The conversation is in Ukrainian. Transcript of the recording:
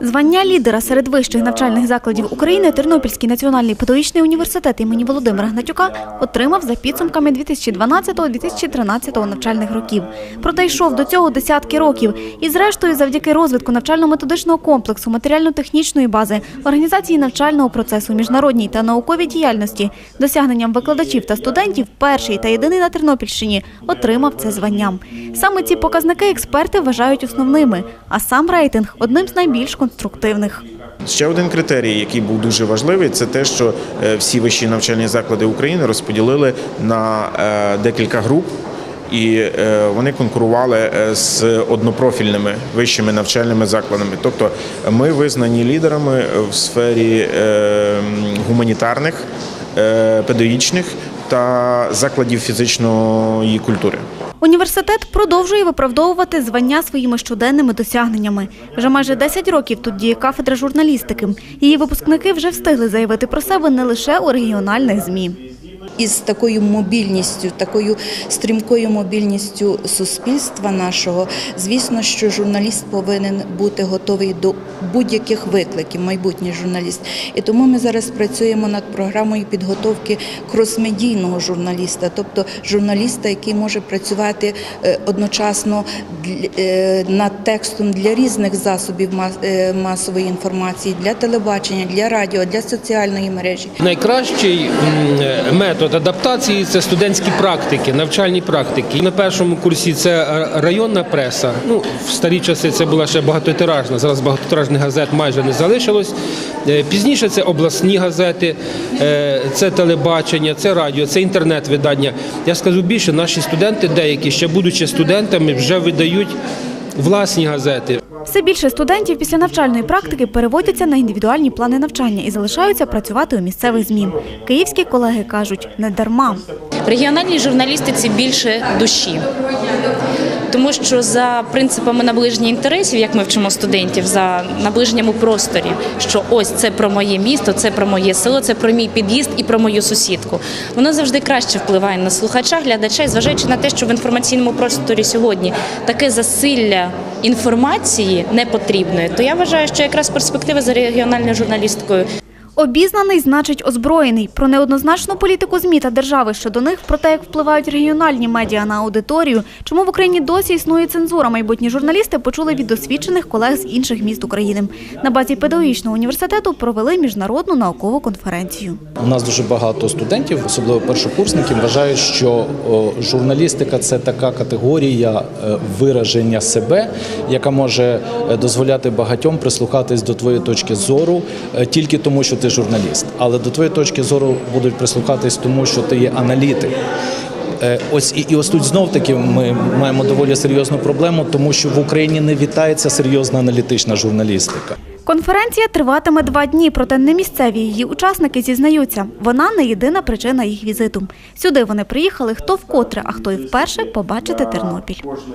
Звання лідера серед вищих навчальних закладів України Тернопільський національний педагогічний університет імені Володимира Гнатюка отримав за підсумками 2012-2013 навчальних років. Проте йшов до цього десятки років. І зрештою, завдяки розвитку навчально-методичного комплексу, матеріально-технічної бази, організації навчального процесу, міжнародній та науковій діяльності, досягненням викладачів та студентів, перший та єдиний на Тернопільщині отримав це звання. Саме ці показники експерти вважають основними, а сам рейтинг одним з найбільш конструктивних. Ще один критерій, який був дуже важливий, це те, що е, всі вищі навчальні заклади України розподілили на е, декілька груп. І е, вони конкурували з однопрофільними вищими навчальними закладами. Тобто ми визнані лідерами в сфері гуманітарних, педагогічних та закладів фізичної культури. Університет продовжує виправдовувати звання своїми щоденними досягненнями. Вже майже 10 років тут діє кафедра журналістики. Її випускники вже встигли заявити про себе не лише у регіональних ЗМІ. Із такою мобільністю, такою стрімкою мобільністю суспільства нашого, звісно, що журналіст повинен бути готовий до будь-яких викликів, майбутній журналіст. І тому ми зараз працюємо над програмою підготовки кросмедійного журналіста, тобто журналіста, який може працювати е, одночасно е, над текстом для різних засобів е, масової інформації, для телебачення, для радіо, для соціальної мережі. Найкращий м, метод адаптації це студентські практики, навчальні практики. На першому курсі це е, районна преса. Ну, в старі часи це була ще багатотиражна. Зараз багатотиражних газет майже не залишилось. Е, Пізніше це обласні газети, е, це телебачення, це радіо, це інтернет-видання. Я скажу більше, наші студенти, деякі ще будучи студентами, вже видають власні газети. Все більше студентів після навчальної практики переводяться на індивідуальні плани навчання і залишаються працювати у місцевих ЗМІ. Київські колеги кажуть, не дарма. В регіональній журналістиці більше душі. Тому що за принципами наближення інтересів, як ми вчимо студентів, за наближенням просторі, що ось це про моє місто, це про моє село, це про мій під'їзд і про мою сусідку. Воно завжди краще впливає на слухача, глядача, і зважаючи на те, що в інформаційному просторі сьогодні таке засилля інформації непотрібної, то я вважаю, що якраз перспективи за регіональною журналісткою Обізнаний значить озброєний. Про неоднозначну політику ЗМІ та держави щодо них, про те, як впливають регіональні медіа на аудиторію, чому в Україні досі існує цензура, майбутні журналісти почули від досвідчених колег з інших міст України. На базі педагогічного університету провели міжнародну наукову конференцію. У нас дуже багато студентів, особливо першокурсників, вважають, що журналістика це така категорія е, вираження себе, яка може е, дозволяти багатьом прислухатись до твоєї точки зору е, тільки тому, що ти журналіст. Але до твоєї точки зору будуть прислухатись тому, що ти є аналітик. Е, Ось і, і ось тут знов таки ми маємо доволі серйозну проблему, тому що в Україні не вітається серйозна аналітична журналістика. Конференція триватиме два дні, проте не місцеві її учасники зізнаються. Вона не єдина причина їх візиту. Сюди вони приїхали хто вкотре, а хто і вперше побачити Тернопіль.